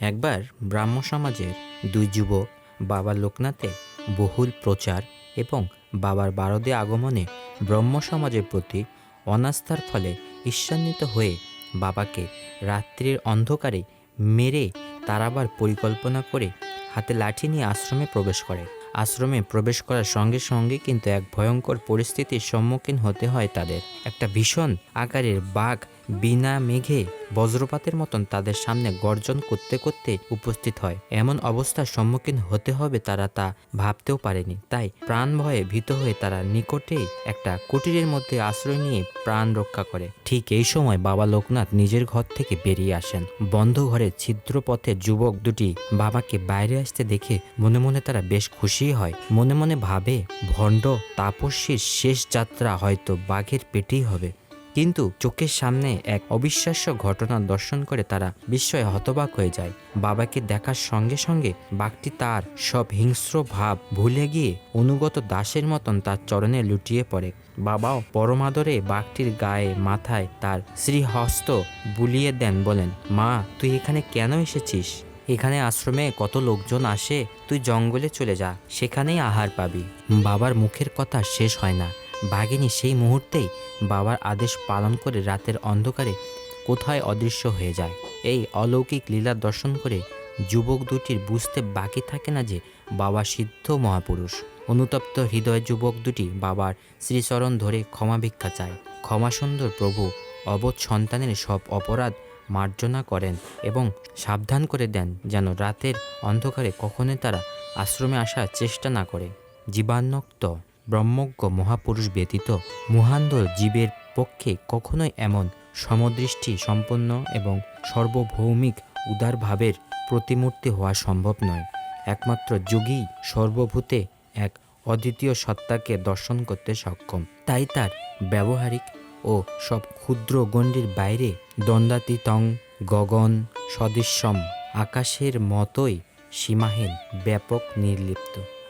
একবার ব্রাহ্ম সমাজের দুই যুবক বাবা লোকনাথে বহুল প্রচার এবং বাবার বারদে আগমনে ব্রহ্ম সমাজের প্রতি অনাস্থার ফলে ঈশ্বান্বিত হয়ে বাবাকে রাত্রির অন্ধকারে মেরে তারাবার পরিকল্পনা করে হাতে লাঠি নিয়ে আশ্রমে প্রবেশ করে। আশ্রমে প্রবেশ করার সঙ্গে সঙ্গে কিন্তু এক ভয়ঙ্কর পরিস্থিতির সম্মুখীন হতে হয় তাদের। একটা ভীষণ আকারের বাঘ বিনা মেঘে বজ্রপাতের মতন তাদের সামনে গর্জন করতে করতে উপস্থিত হয়। এমন অবস্থার সম্মুখীন হতে হবে তারা তা ভাবতেও পারেনি। তাই প্রাণ ভয়ে ভীত হয়ে তারা নিকটেই একটা কুটিরের মধ্যে আশ্রয় নিয়ে প্রাণ রক্ষা করে। ঠিক এই সময় বাবা লোকনাথ নিজের ঘর থেকে বেরিয়ে আসেন। বন্ধ ঘরে ছিদ্র পথে যুবক দুটি বাবাকে বাইরে আসতে দেখে মনে মনে তারা বেশ খুশি হয়, মনে মনে ভাবে, ভণ্ড তাপস্বীর শেষ যাত্রা হয়তো বাঘের পেটেই হবে। কিন্তু চোখের সামনে এক অবিশ্বাস্য ঘটনা দর্শন করে তারা বিস্ময়ে হতবাক হয়ে যায়। বাবাকে দেখার সঙ্গে সঙ্গে বাঘটি তার সব হিংস্র ভাব ভুলে গিয়ে অনুগত দাসের মতন তার চরণে লুটিয়ে পড়ে। বাবাও পরমাদরে বাঘটির গায়ে, মাথায় তার শ্রীহস্ত বুলিয়ে দেন বলেন, মা, তুই এখানে কেন এসেছিস? এখানে আশ্রমে কত লোকজন আসে, তুই জঙ্গলে চলে যা, সেখানেই আহার পাবি। বাবার মুখের কথা শেষ হয় না। বাঘিনী সেই মুহূর্তেই বাবার আদেশ পালন করে রাতের অন্ধকারে কোথায় অদৃশ্য হয়ে যায়। এই অলৌকিক লীলা দর্শন করে যুবক দুটির বুঝতে বাকি থাকে না যে বাবা সিদ্ধ মহাপুরুষ। অনুতপ্ত হৃদয় যুবক দুটি বাবার শ্রীচরণ ধরে ক্ষমা ভিক্ষা চায়। ক্ষমা সুন্দর প্রভু, অবধ সন্তানের সব অপরাধ মার্জনা করেন এবং সাবধান করে দেন যেন রাতের অন্ধকারে কখনোই তারা আশ্রমে আসার চেষ্টা না করে। জীবান্নক্ত ব্রহ্মজ্ঞ মহাপুরুষ ব্যতীত মুহান্দ জীবের পক্ষে কখনোই এমন সমদৃষ্টি সম্পন্ন এবং সর্বভৌমিক উদারভাবের প্রতিমূর্তি হওয়া সম্ভব নয়। একমাত্র যোগী সর্বভূতে এক অদ্বিতীয় সত্তাকে দর্শন করতে সক্ষম। তাই তার ব্যবহারিক ও সব ক্ষুদ্র গণ্ডির বাইরে দ্বন্দ্বাতীতং গগন সদৃশ্যম আকাশের মতোই সীমাহীন ব্যাপক নির্লিপ্ত।